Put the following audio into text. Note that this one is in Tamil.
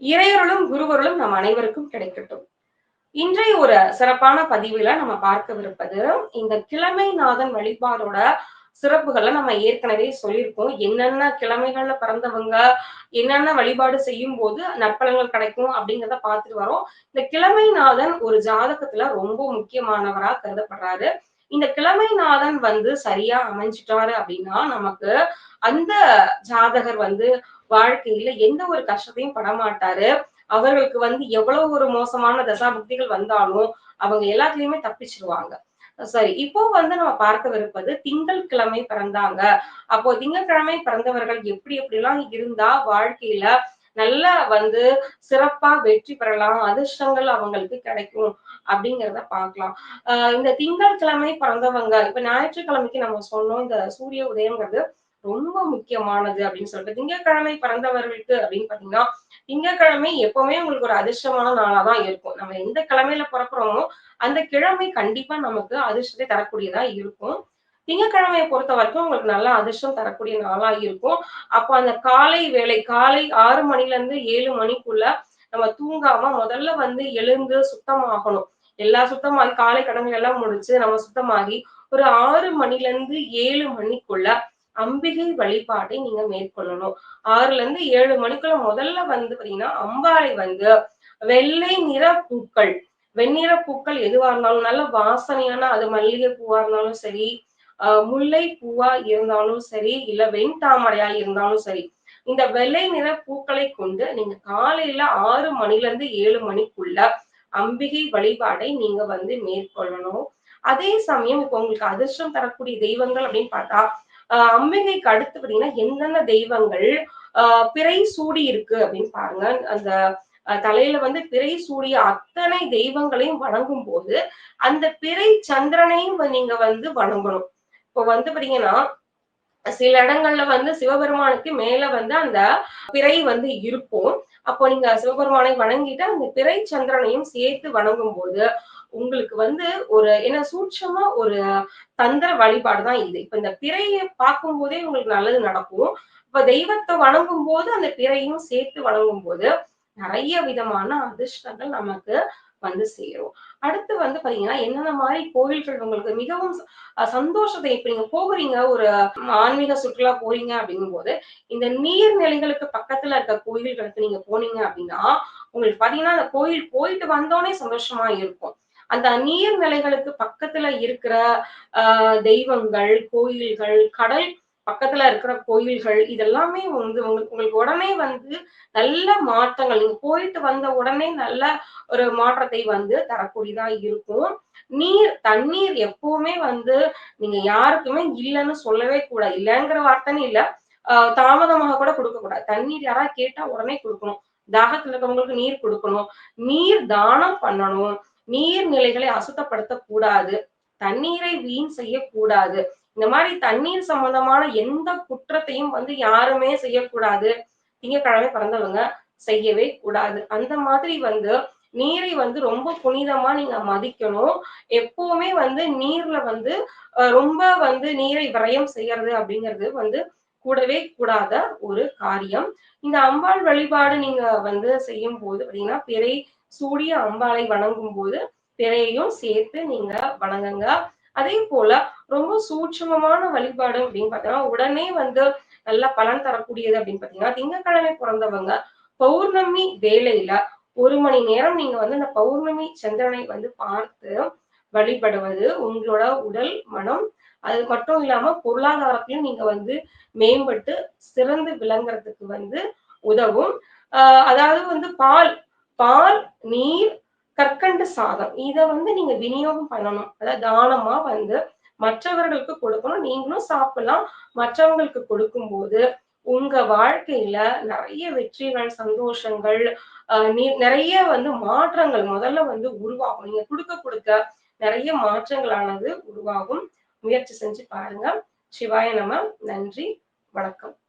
இறையருளும் குருவருளும் நம் அனைவருக்கும் கிடைக்கட்டும். இன்றைய ஒரு சிறப்பான பதிவுல நம்ம பார்க்கவிருப்பது இந்த கிழமை நாதன் வழிபாடோட சிறப்புகளை நம்ம ஏற்கனவே சொல்லியிருக்கோம். என்னென்ன கிழமைகள்ல பிறந்தவங்க என்னென்ன வழிபாடு செய்யும் போது நற்பலங்கள் கிடைக்கும் அப்படிங்கிறத பார்த்துட்டு வரோம். இந்த கிழமைநாதன் ஒரு ஜாதகத்துல ரொம்ப முக்கியமானவரா கருதப்படுறாரு. இந்த கிழமைநாதன் வந்து சரியா அமைஞ்சிட்டாரு அப்படின்னா நமக்கு அந்த ஜாதகர் வந்து வாழ்க்கையில எந்த ஒரு கஷ்டத்தையும் படமாட்டாரு. அவர்களுக்கு வந்து எவ்வளவு ஒரு மோசமான தசாபக்திகள் வந்தாலும் அவங்க எல்லாத்துலயுமே தப்பிச்சிருவாங்க. சரி இப்போ வந்து நம்ம பார்க்கவிருப்பது திங்கள் கிழமை பிறந்தாங்க. அப்போ திங்கட்கிழமை பிறந்தவர்கள் எப்படி எப்படிலாம் இருந்தா வாழ்க்கையில நல்லா வந்து சிறப்பா வெற்றி பெறலாம் அதிர்ஷ்டங்கள் அவங்களுக்கு கிடைக்கும் அப்படிங்கிறத பார்க்கலாம். ஆஹ் இந்த திங்கட்கிழமை பிறந்தவங்க இப்ப ஞாயிற்றுக்கிழமைக்கு நம்ம சொன்னோம் இந்த சூரிய உதயங்கிறது ரொம்ப முக்கியமானது அப்படின்னு சொல்லிட்டு திங்கட்கிழமை பிறந்தவர்களுக்கு அப்படின்னு பாத்தீங்கன்னா திங்கட்கிழமை எப்பவுமே உங்களுக்கு ஒரு அதிர்ஷ்டமான நாளா தான் இருக்கும். நம்ம எந்த கிழமையில பிறக்கிறோமோ அந்த கிழமை கண்டிப்பா நமக்கு அதிர்ஷ்டத்தை தரக்கூடியதா இருக்கும். திங்கட்கிழமையை பொறுத்த வரைக்கும் உங்களுக்கு நல்ல அதிர்ஷ்டம் தரக்கூடிய நாளா இருக்கும். அப்போ அந்த காலை வேலை காலை ஆறு மணில இருந்து ஏழு மணிக்குள்ள நம்ம தூங்காம முதல்ல வந்து எழுந்து சுத்தமாகணும். எல்லா சுத்தமாகி காலை கடன்கள் எல்லாம் முடிச்சு நம்ம சுத்தமாகி ஒரு ஆறு மணில இருந்து ஏழு மணிக்குள்ள அம்பிகை வழிபாட்டை நீங்க மேற்கொள்ளணும். ஆறுல இருந்து ஏழு மணிக்குள்ள முதல்ல வந்து பாத்தீங்கன்னா அம்பாளை வந்து வெள்ளை நிற பூக்கள். வெண்ணிற பூக்கள் எதுவா இருந்தாலும் நல்ல வாசனையான அது மல்லிகை பூவா இருந்தாலும் சரி அஹ் முல்லை பூவா இருந்தாலும் சரி இல்ல வெண்தாமரையா இருந்தாலும் சரி இந்த வெள்ளை நிற பூக்களை கொண்டு நீங்க காலையில ஆறு மணில இருந்து ஏழு மணிக்குள்ள அம்பிகை வழிபாடை நீங்க வந்து மேற்கொள்ளணும். அதே சமயம் இப்போ உங்களுக்கு அதிர்ஷ்டம் தரக்கூடிய தெய்வங்கள் அப்படின்னு பார்த்தா அம்பிகைக்கு அடுத்து பாத்தீங்கன்னா என்னென்ன தெய்வங்கள் ஆஹ் பிறை சூடி இருக்கு அப்படின்னு பாருங்க. அந்த தலையில வந்து பிறை சூடிய அத்தனை தெய்வங்களையும் வணங்கும் போது அந்த பிறை சந்திரனையும் நீங்க வந்து வணங்கணும். இப்போ வந்து பாத்தீங்கன்னா சில இடங்கள்ல வந்து சிவபெருமானுக்கு மேல வந்து அந்த பிறை வந்து இருக்கும். அப்போ நீங்க சிவபெருமானை வணங்கிட்டு அந்த பிறை சந்திரனையும் சேர்த்து வணங்கும் போது உங்களுக்கு வந்து ஒரு என்ன சூட்சமா ஒரு தந்திர வழிபாடு தான் இது. இப்ப இந்த பிறையை பார்க்கும் போதே உங்களுக்கு நல்லது நடக்கும். இப்ப தெய்வத்தை வணங்கும் போது அந்த பிறையும் சேர்த்து வணங்கும் போது நிறைய விதமான அதிர்ஷ்டங்கள் நமக்கு வந்து சேரும். அடுத்து வந்து பாத்தீங்கன்னா என்னென்ன மாதிரி கோயில்கள் உங்களுக்கு மிகவும் சந்தோஷத்தை இப்ப நீங்க போகிறீங்க ஒரு ஆன்மீக சுற்றுலா போறீங்க அப்படிங்கும் போது இந்த நீர்நிலைகளுக்கு பக்கத்துல இருக்க கோயில்களுக்கு நீங்க போனீங்க அப்படின்னா உங்களுக்கு பாத்தீங்கன்னா அந்த கோயில் போயிட்டு வந்தோடனே சந்தோஷமா இருக்கும். அந்த நீர்நிலைகளுக்கு பக்கத்துல இருக்கிற ஆஹ் தெய்வங்கள் கோயில்கள் கடல் பக்கத்துல இருக்கிற கோயில்கள் இதெல்லாமே வந்து உங்களுக்கு உடனே வந்து நல்ல மாற்றங்கள் நீங்க போயிட்டு வந்த உடனே நல்ல ஒரு மாற்றத்தை வந்து தரக்கூடியதா இருக்கும். நீர் தண்ணீர் எப்பவுமே வந்து நீங்க யாருக்குமே இல்லைன்னு சொல்லவே கூடாது. இல்லைங்கிற வார்த்தைன்னு இல்ல. ஆஹ் தாமதமாக கூட கொடுக்க கூடாது. தண்ணீர் யாராவது கேட்டா உடனே கொடுக்கணும். தாகத்துல இருக்கவங்களுக்கு நீர் கொடுக்கணும். நீர் தானம் பண்ணணும். நீர்நிலைகளை அசுத்தப்படுத்தக்கூடாது. தண்ணீரை வீண் செய்யக்கூடாது. இந்த மாதிரி தண்ணீர் சம்பந்தமான எந்த குற்றத்தையும் வந்து யாருமே செய்யக்கூடாது. திங்கக்கிழமை பிறந்தவங்க செய்யவே கூடாது. அந்த மாதிரி வந்து நீரை வந்து ரொம்ப புனிதமா நீங்க மதிக்கணும். எப்பவுமே வந்து நீர்ல வந்து ரொம்ப வந்து நீரை விரயம் செய்யறது அப்படிங்கிறது வந்து கூடவே கூடாத ஒரு காரியம். இந்த அம்பாள் வழிபாடு நீங்க வந்து செய்யும் போது அப்படின்னா பிறை சூரிய அம்பாளை வணங்கும் போது திரையையும் சேர்த்து நீங்க வணங்குங்க. அதே போல ரொம்ப சூட்சமமான வழிபாடு அப்படின்னு பாத்தீங்கன்னா உடனே வந்து நல்ல பலன் தரக்கூடியது அப்படின்னு பாத்தீங்கன்னா திங்கக்கிழமை பிறந்தவங்க பௌர்ணமி வேலையில ஒரு மணி நேரம் நீங்க வந்து அந்த பௌர்ணமி சந்திரனை வந்து பார்த்து வழிபடுவது உங்களோட உடல் மனம் அது மட்டும் இல்லாம பொருளாதாரத்திலும் நீங்க வந்து மேம்பட்டு சிறந்து விளங்குறதுக்கு வந்து உதவும். ஆஹ் அதாவது வந்து பால் பால் நீர் கற்கண்டு சாதம். இதை வந்து நீங்க விநியோகம் பண்ணணும். அதாவது தானமா வந்து மற்றவர்களுக்கு கொடுக்கணும். நீங்களும் சாப்பிடலாம். மற்றவங்களுக்கு கொடுக்கும் போது உங்க வாழ்க்கையில நிறைய வெற்றிகள் சந்தோஷங்கள் நிறைய வந்து மாற்றங்கள் முதல்ல வந்து உருவாகும். நீங்க கொடுக்க கொடுக்க நிறைய மாற்றங்களானது உருவாகும். முயற்சி செஞ்சு பாருங்க. சிவாய நம. நன்றி. வணக்கம்.